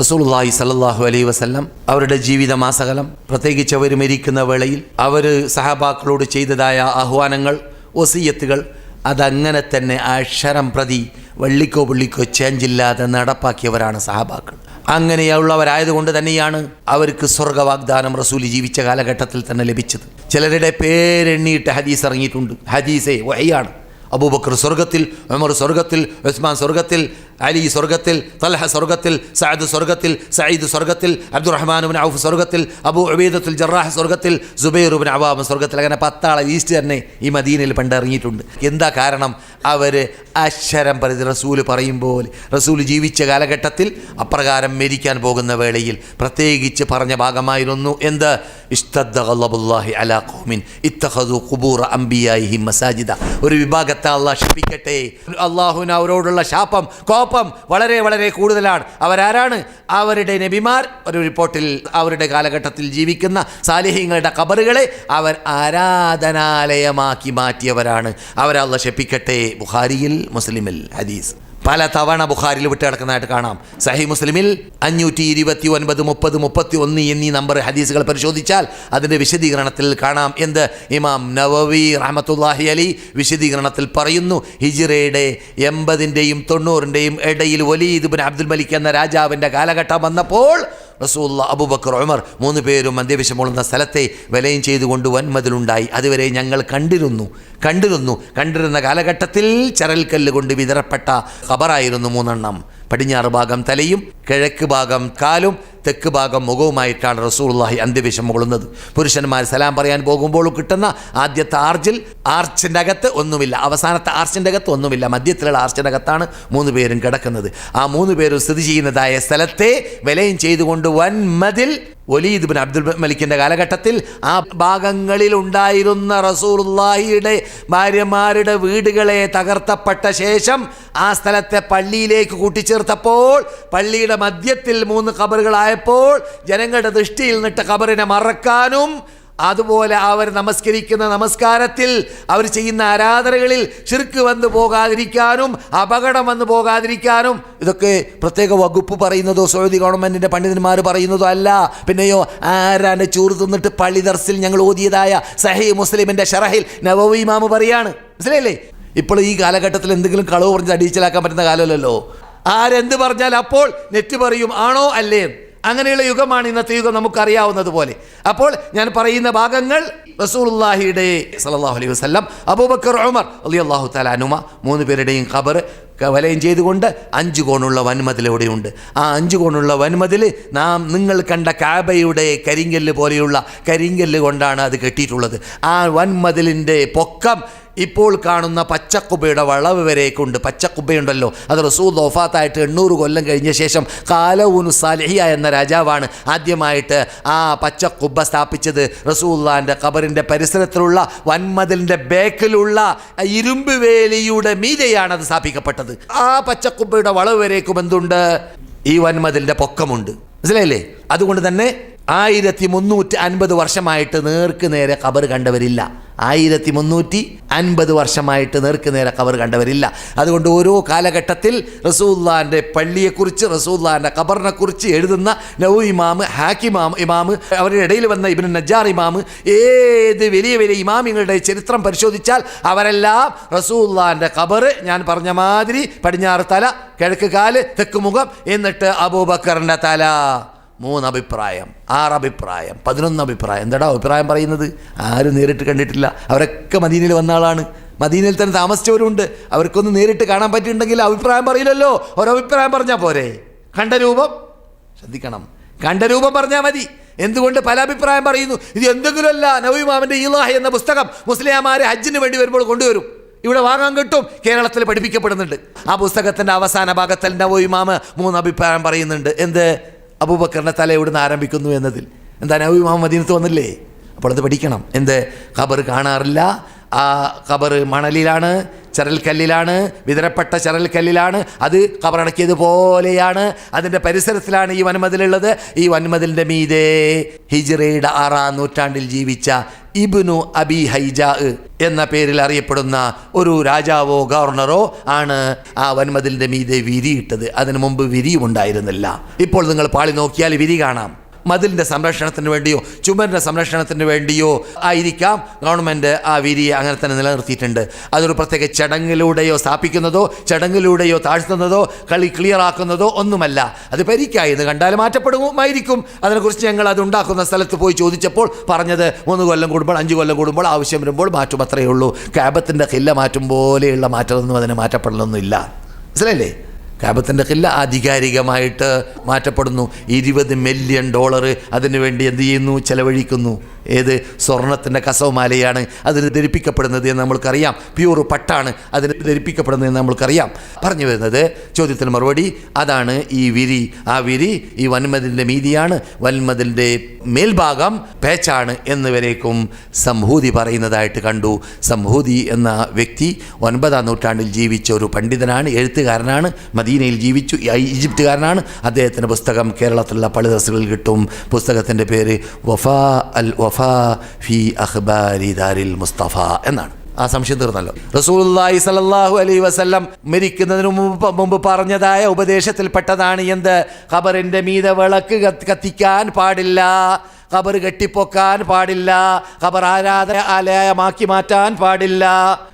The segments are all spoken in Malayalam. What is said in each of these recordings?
റസൂലുള്ളാഹി സല്ലല്ലാഹു അലൈഹി വസല്ലം അവരുടെ ജീവിത മാസകലം പ്രത്യേകിച്ച് അവർ മരിക്കുന്ന വേളയിൽ അവർ സഹബാക്കളോട് ചെയ്തതായ ആഹ്വാനങ്ങൾ ഒസിയത്തുകൾ അതങ്ങനെ തന്നെ അക്ഷരം പ്രതി വള്ളിക്കോ പുള്ളിക്കോ ചേഞ്ചില്ലാതെ നടപ്പാക്കിയവരാണ് സഹബാക്കൾ. അങ്ങനെയുള്ളവരായതുകൊണ്ട് തന്നെയാണ് അവർക്ക് സ്വർഗവാഗ്ദാനം റസൂൽ ജീവിച്ച കാലഘട്ടത്തിൽ തന്നെ ലഭിച്ചത്. ചിലരുടെ പേരെണ്ണിയിട്ട് ഹദീസ് ഇറങ്ങിയിട്ടുണ്ട്. ഹദീസേ വഹയാണ്. അബൂബക്കർ സ്വർഗത്തിൽ ഉമർ സ്വർഗത്തിൽ ഉസ്മാൻ സ്വർഗത്തിൽ അലി സ്വർഗത്തിൽ തൽഹ സ്വർഗത്തിൽ സഅദ് സ്വർഗത്തിൽ സയ്യിദ് സ്വർഗത്തിൽ അബ്ദുറഹ്മാനുബിൻ ഔഫ് സ്വർഗത്തിൽ അബു ഉബൈദത്തുൽ ജറാഹ് സ്വർഗത്തിൽ സുബൈറുബിൻ അവാബ് സ്വർഗത്തിൽ അങ്ങനെ പത്താളെ ഈസ്റ്റ് തന്നെ ഈ മദീനയിൽ പണ്ട് ഇറങ്ങിയിട്ടുണ്ട്. എന്താ കാരണം? അവർ അക്ഷരം പരിധി റസൂൽ പോലെ. റസൂൽ ജീവിച്ച കാലഘട്ടത്തിൽ അപ്രകാരം മരിക്കാൻ പോകുന്ന വേളയിൽ പ്രത്യേകിച്ച് പറഞ്ഞ ഭാഗമായിരുന്നു എന്ത്? ഇസ്തദ്ദുല്ലാഹി അലാ ഖൗമിൻ ഇത്തഖദു ഖുബൂറ അംബിയായിഹി മസാജിദ. ഒരു വിഭാഗത്തെ അള്ളാഹ് ശപിക്കട്ടെ അള്ളാഹുവിന് അവരോടുള്ള ശാപം വളരെ വളരെ കൂടുതലാണ്. അവരാരാണ്? അവരുടെ നബിമാർ ഒരു റിപ്പോർട്ടിൽ അവരുടെ കാലഘട്ടത്തിൽ ജീവിക്കുന്ന സാലിഹ്യങ്ങളുടെ കബറുകളെ അവർ ആരാധനാലയമാക്കി മാറ്റിയവരാണ്. അവരല്ല ശപ്പിക്കട്ടെ ബുഹാരിയിൽ മുസ്ലിമിൽ ഹദീസ്. പല തവണ ബുഖാരിൽ വിട്ട് കിടക്കുന്നതായിട്ട് കാണാം. സഹി മുസ്ലിമിൽ അഞ്ഞൂറ്റി ഇരുപത്തി ഒൻപത് മുപ്പത് മുപ്പത്തി ഒന്ന് എന്നീ നമ്പർ ഹദീസുകൾ പരിശോധിച്ചാൽ അതിന്റെ വിശദീകരണത്തിൽ കാണാം. എന്ത്? ഇമാം നവവി റഹമത്തുല്ലാഹി അലി വിശദീകരണത്തിൽ പറയുന്നു ഹിജിറയുടെ എൺപതിന്റെയും തൊണ്ണൂറിന്റെയും ഇടയിൽ വലീദ് ബിൻ അബ്ദുൽ മലിക് എന്ന രാജാവിന്റെ കാലഘട്ടം വന്നപ്പോൾ റസൂല്ല അബുബക്കർ ഉമർ മൂന്ന് പേരും അന്ത്യവിഷമുള്ള സ്ഥലത്തെ വിലയും ചെയ്തുകൊണ്ട് വൻമതിലുണ്ടായി. അതുവരെ ഞങ്ങൾ കണ്ടിരുന്നു കണ്ടിരുന്നു. കണ്ടിരുന്ന കാലഘട്ടത്തിൽ ചരൽക്കല്ല് കൊണ്ട് വിതറപ്പെട്ട ഖബറായിരുന്നു മൂന്നെണ്ണം. പടിഞ്ഞാറ് ഭാഗം തലയും കിഴക്ക് ഭാഗം കാലും തെക്ക് ഭാഗം മുഖവുമായിട്ടാണ് റസൂലുള്ളാഹി അന്ത്യവിഷം മുകളുന്നത് പുരുഷന്മാർ സലാം പറയാൻ പോകുമ്പോൾ കിട്ടുന്ന ആദ്യത്തെ ആർജിൽ ആർച്ചിന്റെ അകത്ത് ഒന്നുമില്ല. അവസാനത്തെ ആർച്ചിന്റെ അകത്ത് ഒന്നുമില്ല. മധ്യത്തിലുള്ള ആർച്ചിന്റെ അകത്താണ് മൂന്ന് പേരും കിടക്കുന്നത്. ആ മൂന്ന് പേരും സ്ഥിതി ചെയ്യുന്നതായ സ്ഥലത്തെ വിലയും ചെയ്തുകൊണ്ട് വൻ ഒലീദ് ബിൻ അബ്ദുൽ മലിക്കിന്റെ കാലഘട്ടത്തിൽ ആ ഭാഗങ്ങളിൽ ഉണ്ടായിരുന്ന റസൂലുള്ളാഹിയുടെ ഭാര്യമാരുടെ വീടുകളെ തകർത്തപ്പെട്ട ശേഷം ആ സ്ഥലത്തെ പള്ളിയിലേക്ക് കൂട്ടിച്ചേർത്തപ്പോൾ പള്ളിയുടെ മധ്യത്തിൽ മൂന്ന് ഖബറുകളായപ്പോൾ ജനങ്ങളുടെ ദൃഷ്ടിയിൽ നിന്നിട്ട് ഖബറിനെ മറക്കാനും അതുപോലെ അവർ നമസ്കരിക്കുന്ന നമസ്കാരത്തിൽ അവർ ചെയ്യുന്ന ആരാധനകളിൽ ചിർക്ക് വന്നു പോകാതിരിക്കാനും അപകടം വന്നു പോകാതിരിക്കാനും ഇതൊക്കെ പ്രത്യേക വകുപ്പ് പറയുന്നതോ സൗദി ഗവൺമെന്റിന്റെ പണ്ഡിതന്മാർ പറയുന്നതോ അല്ല. പിന്നെയോ ആരാന്റെ ചൂറ് തിന്നിട്ട് പള്ളി ദർസിൽ ഞങ്ങൾ ഓതിയതായ സഹി മുസ്ലിമിന്റെ ഷറഹിൽ നവവി ഇമാമ് പറയാണ്. മനസ്സിലായില്ലേ? ഇപ്പോൾ ഈ കാലഘട്ടത്തിൽ എന്തെങ്കിലും കളവ് പറഞ്ഞ് അടിയിച്ചിലാക്കാൻ പറ്റുന്ന കാലമല്ലല്ലോ. ആരെന്ത് പറഞ്ഞാൽ അപ്പോൾ നെറ്റ് പറയും ആണോ അല്ലേ അങ്ങനെയുള്ള യുഗമാണ് ഇന്നത്തെ യുഗം നമുക്കറിയാവുന്നത് പോലെ അപ്പോൾ ഞാൻ പറയുന്ന ഭാഗങ്ങൾ റസൂൽഹിയുടെ സലാഹു അലൈഹി വസല്ലം അബൂബക്കർ ഉമർ റളിയല്ലാഹു തആല അനുമ മൂന്ന് പേരുടെയും ഖബർ വലയം ചെയ്തുകൊണ്ട് അഞ്ച് കോണുള്ള വൻമതിലൂടെയുണ്ട്. ആ അഞ്ച് കോണുള്ള വൻമതിൽ നാം നിങ്ങൾ കണ്ട കാബയുടെ കരിങ്കല്ല് പോലെയുള്ള കരിങ്കല്ല് കൊണ്ടാണ് അത് കെട്ടിയിട്ടുള്ളത്. ആ വൻമതിലിന്റെ പൊക്കം ഇപ്പോൾ കാണുന്ന പച്ചക്കുബയുടെ വളവ് വരേക്കുണ്ട്. പച്ചക്കുബയുണ്ടല്ലോ. അത് റസൂൽ ദോഫാത്തായിട്ട് എണ്ണൂറ് കൊല്ലം കഴിഞ്ഞ ശേഷം കാലഊനു സാലിഹിയ എന്ന രാജാവാണ് ആദ്യമായിട്ട് ആ പച്ചക്കുബ സ്ഥാപിച്ചത്. റസൂല്ലാന്റെ ഖബറിന്റെ പരിസരത്തിലുള്ള വൻമതിലിന്റെ ബേക്കിലുള്ള ഇരുമ്പ് വേലിയുടെ മീതെയാണ് അത് സ്ഥാപിക്കപ്പെട്ടത്. ആ പച്ചക്കുബയുടെ വളവ് വരേക്കും എന്തുണ്ട്? ഈ വൻമതിലിന്റെ പൊക്കമുണ്ട്. മനസ്സിലായില്ലേ? അതുകൊണ്ട് തന്നെ ആയിരത്തി മുന്നൂറ്റി അൻപത് വർഷമായിട്ട് നേർക്ക് നേരെ കബർ കണ്ടവരില്ല. ആയിരത്തി മുന്നൂറ്റി അൻപത് വർഷമായിട്ട് നേർക്ക് നേരെ കബർ കണ്ടവരില്ല. അതുകൊണ്ട് ഓരോ കാലഘട്ടത്തിൽ റസൂല്ലാന്റെ പള്ളിയെക്കുറിച്ച് റസൂല്ലാന്റെ ഖബറിനെക്കുറിച്ച് എഴുതുന്ന നവു ഇമാമ് ഹാക്കിമാം ഇമാമ് അവരുടെ ഇടയിൽ വന്ന ഇബിൻ നജാർ ഇമാമ് ഏത് വലിയ വലിയ ഇമാമിങ്ങളുടെ ചരിത്രം പരിശോധിച്ചാൽ അവരെല്ലാം റസൂല്ലാന്റെ കബർ ഞാൻ പറഞ്ഞ മാതിരി പടിഞ്ഞാറ് തല കിഴക്ക് കാൽ തെക്ക് മുഖം എന്നിട്ട് അബൂബക്കറിന്റെ തല. മൂന്ന് അഭിപ്രായം ആറ് അഭിപ്രായം പതിനൊന്ന് അഭിപ്രായം എന്താടാ അഭിപ്രായം പറയുന്നത്? ആരും നേരിട്ട് കണ്ടിട്ടില്ല. അവരൊക്കെ മദീനയിൽ വന്ന ആളാണ്. മദീനയിൽ തന്നെ താമസിച്ചവരുണ്ട്. അവർക്കൊന്ന് നേരിട്ട് കാണാൻ പറ്റിയിട്ടുണ്ടെങ്കിൽ അഭിപ്രായം പറയില്ലല്ലോ. ഒരഭിപ്രായം പറഞ്ഞാൽ പോരെ. കണ്ട രൂപം ശ്രദ്ധിക്കണം. കണ്ട രൂപം പറഞ്ഞാൽ മതി. എന്തുകൊണ്ട് പല അഭിപ്രായം പറയുന്നു? ഇത് എന്തെങ്കിലുമല്ല നവീമാമന്റെ ഇലാഹ് എന്ന പുസ്തകം മുസ്ലിംമാരെ ഹജ്ജിന് വേണ്ടി വരുമ്പോൾ കൊണ്ടുവരും. ഇവിടെ വാങ്ങാൻ കിട്ടും. കേരളത്തിൽ പഠിപ്പിക്കപ്പെടുന്നുണ്ട്. ആ പുസ്തകത്തിന്റെ അവസാന ഭാഗത്തിൽ നവോയിമാമ് മൂന്ന് അഭിപ്രായം പറയുന്നുണ്ട്. എന്ത്? അബൂബക്കറിന്റെ തല എവിടുന്ന് ആരംഭിക്കുന്നു എന്നതിൽ. എന്താ നബി മുഹമ്മദ് മദീനത്ത് വന്നില്ലേ? അപ്പോൾ അത് പഠിക്കണം. എന്ത്? ഖബർ കാണാറില്ല. ആ ഖബർ മണലിലാണ്. ചരൽക്കല്ലിലാണ് വിതരപ്പെട്ട ചരൽക്കല്ലിലാണ്. അത് കബറടക്കിയതുപോലെയാണ് അതിന്റെ പരിസരത്തിലാണ് ഈ വൻമതിലുള്ളത്. ഈ വൻമതിലിന്റെ മീതെ ഹിജിറയുടെ ആറാം നൂറ്റാണ്ടിൽ ജീവിച്ച ഇബ്നു അബി ഹൈജ എന്ന പേരിൽ അറിയപ്പെടുന്ന ഒരു രാജാവോ ഗവർണറോ ആണ് ആ വൻമതിലിന്റെ മീതെ വിരിയിട്ടത്. അതിനു മുമ്പ് വിരിയുമുണ്ടായിരുന്നില്ല. ഇപ്പോൾ നിങ്ങൾ പാളി നോക്കിയാൽ വിരി കാണാം. മതിലിന്റെ സംരക്ഷണത്തിന് വേണ്ടിയോ ചുമരിന്റെ സംരക്ഷണത്തിന് വേണ്ടിയോ ആയിരിക്കാം ഗവൺമെന്റ് ആ വിരിയെ അങ്ങനെ തന്നെ നിലനിർത്തിയിട്ടുണ്ട്. അതൊരു പ്രത്യേക ചടങ്ങിലൂടെയോ സ്ഥാപിക്കുന്നതോ ചടങ്ങിലൂടെയോ താഴ്ത്തുന്നതോ കളി ക്ലിയറാക്കുന്നതോ ഒന്നുമല്ല. അത് പരിക്കായി എന്ന് കണ്ടാൽ മാറ്റപ്പെടുമായിരിക്കും. അതിനെക്കുറിച്ച് ഞങ്ങൾ അത് ഉണ്ടാക്കുന്ന സ്ഥലത്ത് പോയി ചോദിച്ചപ്പോൾ പറഞ്ഞത് മൂന്ന് കൊല്ലം കൂടുമ്പോൾ അഞ്ച് കൊല്ലം കൂടുമ്പോൾ ആവശ്യം വരുമ്പോൾ മാറ്റും. അത്രയേ ഉള്ളൂ. ക്യാബത്തിന്റെ കില്ല മാറ്റും പോലെയുള്ള മാറ്റമൊന്നും അതിന് മാറ്റപ്പെടലൊന്നുമില്ല. മനസ്സിലല്ലേ കാബത്തിന്റെ കില്ല ആധികാരികമായിട്ട് മാറ്റപ്പെടുന്നു. ഇരുപത് മില്യൺ ഡോളർ അതിനു വേണ്ടി എന്ത് ചെയ്യുന്നു? ചെലവഴിക്കുന്നു. ഏത്? സ്വർണത്തിന്റെ കസവുമാലയാണ് അതിന് ധരിപ്പിക്കപ്പെടുന്നത് എന്ന് നമ്മൾക്കറിയാം. പ്യൂർ പട്ടാണ് അതിന് ധരിപ്പിക്കപ്പെടുന്നത് എന്ന് നമ്മൾക്കറിയാം. പറഞ്ഞു വരുന്നത് ചോദ്യത്തിന് മറുപടി അതാണ് ഈ വിരി. ആ വിരി ഈ വൻമതിലിന്റെ മീതിയാണ് വൻമതിലിന്റെ മേൽഭാഗം പേച്ചാണ് എന്നിവരേക്കും സംഹൂതി പറയുന്നതായിട്ട് കണ്ടു. സംഹൂതി എന്ന വ്യക്തി ഒൻപതാം നൂറ്റാണ്ടിൽ ജീവിച്ച ഒരു പണ്ഡിതനാണ് എഴുത്തുകാരനാണ് മദീനയിൽ ജീവിച്ചു. ഈജിപ്തുകാരനാണ്. അദ്ദേഹത്തിന്റെ പുസ്തകം കേരളത്തിലുള്ള പള്ളിദർസുകളിൽ കിട്ടും. പുസ്തകത്തിന്റെ പേര് വഫാ അൽ വഫാ ഫി അഖ്ബാരി ദാരിൽ മുസ്തഫ എന്നാണ്. ആ സംശയം തീർന്നല്ലോ. റസൂലുള്ളാഹി സലാഹു അലൈ വസല്ലം മരിക്കുന്നതിന് മുമ്പ് മുമ്പ് പറഞ്ഞതായ ഉപദേശത്തിൽപ്പെട്ടതാണ് എന്ത്? ഖബറിന്റെ മീത വിളക്ക് കത്തിക്കാൻ പാടില്ല. ഖബർ കെട്ടിപ്പൊക്കാൻ പാടില്ല. ഖബർ ആരാധന ആലയമാക്കി മാറ്റാൻ പാടില്ല.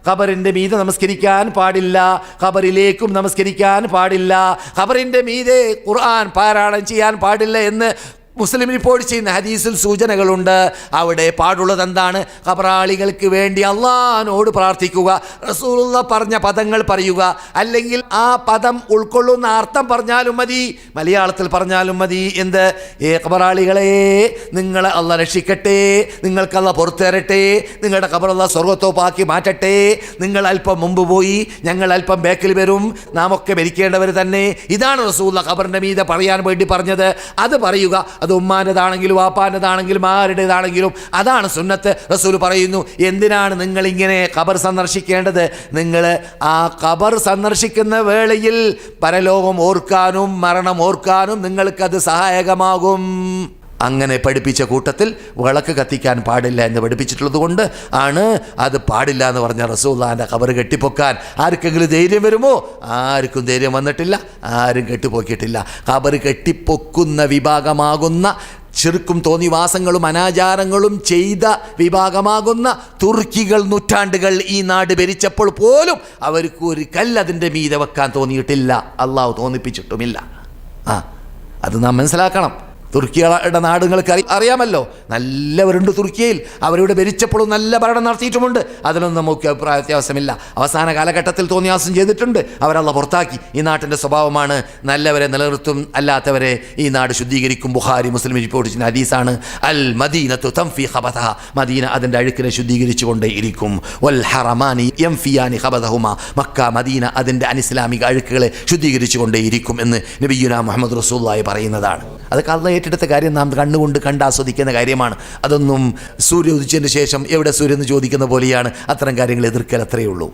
ഖബറിന്റെ മീതെ നമസ്കരിക്കാൻ പാടില്ല. ഖബറിലേക്കും നമസ്കരിക്കാൻ പാടില്ല. ഖബറിന്റെ മീതെ ഖുർആൻ പാരായണം ചെയ്യാൻ പാടില്ല എന്ന് മുസ്ലിം റിപ്പോർട്ട് ചെയ്യുന്ന ഹദീസിൽ സൂചനകളുണ്ട്. അവിടെ പാടുള്ളത് എന്താണ്? കബറാളികൾക്ക് വേണ്ടി അള്ളഹാനോട് പ്രാർത്ഥിക്കുക റസൂലുള്ള പറഞ്ഞ പദങ്ങൾ പറയുക. അല്ലെങ്കിൽ ആ പദം ഉൾക്കൊള്ളുന്ന അർത്ഥം പറഞ്ഞാലും മതി. മലയാളത്തിൽ പറഞ്ഞാലും മതി. എന്ത്? ഏ കബറാളികളെ നിങ്ങളെ അല്ല രക്ഷിക്കട്ടെ. നിങ്ങൾക്കല്ല പുറത്തു തരട്ടെ നിങ്ങളുടെ കബറുള്ള സ്വർഗത്തോപ്പാക്കി മാറ്റട്ടെ. നിങ്ങൾ അല്പം മുമ്പ് പോയി ഞങ്ങൾ അല്പം ബാക്കിൽ വരും. നാം ഒക്കെ മരിക്കേണ്ടവർ തന്നെ. ഇതാണ് റസൂള്ള ഖബറിന്റെ മീതെ പറയാൻ വേണ്ടി പറഞ്ഞത്. അത് പറയുക അത് ഉമ്മാന്റെതാണെങ്കിലും വാപ്പാന്റെതാണെങ്കിലും ആരുടേതാണെങ്കിലും അതാണ് സുന്നത്ത്. റസൂൽ പറയുന്നു എന്തിനാണ് നിങ്ങളിങ്ങനെ ഖബർ സന്ദർശിക്കേണ്ടത്? നിങ്ങൾ ആ ഖബർ സന്ദർശിക്കുന്ന വേളയിൽ പരലോകം ഓർക്കാനും മരണം ഓർക്കാനും നിങ്ങൾക്കത് സഹായകമാകും. അങ്ങനെ പഠിപ്പിച്ച കൂട്ടത്തിൽ വിളക്ക് കത്തിക്കാൻ പാടില്ല എന്ന് പഠിപ്പിച്ചിട്ടുള്ളത് കൊണ്ട് ആണ് അത് പാടില്ല എന്ന് പറഞ്ഞ റസൂല്ലാന്റെ ഖബർ കെട്ടിപ്പൊക്കാൻ. ആർക്കെങ്കിലും ധൈര്യം വരുമോ? ആർക്കും ധൈര്യം വന്നിട്ടില്ല. ആരും കെട്ടിപ്പൊക്കിയിട്ടില്ല. കബർ കെട്ടിപ്പൊക്കുന്ന വിഭാഗമാകുന്ന ചെറുക്കും തോന്നിവാസങ്ങളും അനാചാരങ്ങളും ചെയ്ത വിഭാഗമാകുന്ന തുർക്കികൾ നൂറ്റാണ്ടുകൾ ഈ നാട് ഭരിച്ചപ്പോൾ പോലും അവർക്ക് ഒരു കല്ല് അതിന്റെ മീതെ വെക്കാൻ തോന്നിയിട്ടില്ല. അള്ളാഹു തോന്നിപ്പിച്ചിട്ടുമില്ല. ആ അത് നാം മനസ്സിലാക്കണം. തുർക്കിയുടെ നാടുകൾക്ക് അറി അറിയാമല്ലോ. നല്ലവരുണ്ട് തുർക്കിയയിൽ അവരിവിടെ ഭരിച്ചപ്പോഴും നല്ല ഭരണം നടത്തിയിട്ടുമുണ്ട്. അതിലൊന്നും നമുക്ക് അഭിപ്രായ വ്യത്യാസമില്ല. അവസാന കാലഘട്ടത്തിൽ തോന്നിയാസം ചെയ്തിട്ടുണ്ട്. അവരല്ല പുറത്താക്കി. ഈ നാട്ടിന്റെ സ്വഭാവമാണ് നല്ലവരെ നിലനിർത്തും അല്ലാത്തവരെ ഈ നാട് ശുദ്ധീകരിക്കും. ബുഹാരി മുസ്ലിം റിപ്പോർട്ട് ചെയ്യുന്ന ഹദീസാണ്. അൽ മദീനത്തു തംഫി ഹബത മദീന അതിന്റെ അഴുക്കിനെ ശുദ്ധീകരിച്ചുകൊണ്ടേ ഇരിക്കും. വൽ ഹറമാനി എം ഫിയാനി ഹബതഹുമ മക്ക മദീന അതിന്റെ അനിസ്ലാമിക അഴുക്കുകളെ ശുദ്ധീകരിച്ചുകൊണ്ടേ ഇരിക്കും എന്ന് നബിയുന മുഹമ്മദ് റസൂല്ലായി പറയുന്നതാണ്. അതൊക്കെ അള്ള ഏറ്റെടുത്ത കാര്യം നാം കണ്ണുകൊണ്ട് കണ്ട് ആസ്വദിക്കുന്ന കാര്യമാണ്. അതൊന്നും സൂര്യ ഉദിച്ചതിന് ശേഷം എവിടെ സൂര്യൻ എന്ന് ചോദിക്കുന്ന പോലെയാണ്. അത്തരം കാര്യങ്ങൾ എതിർക്കൽ അത്രയേ ഉള്ളൂ.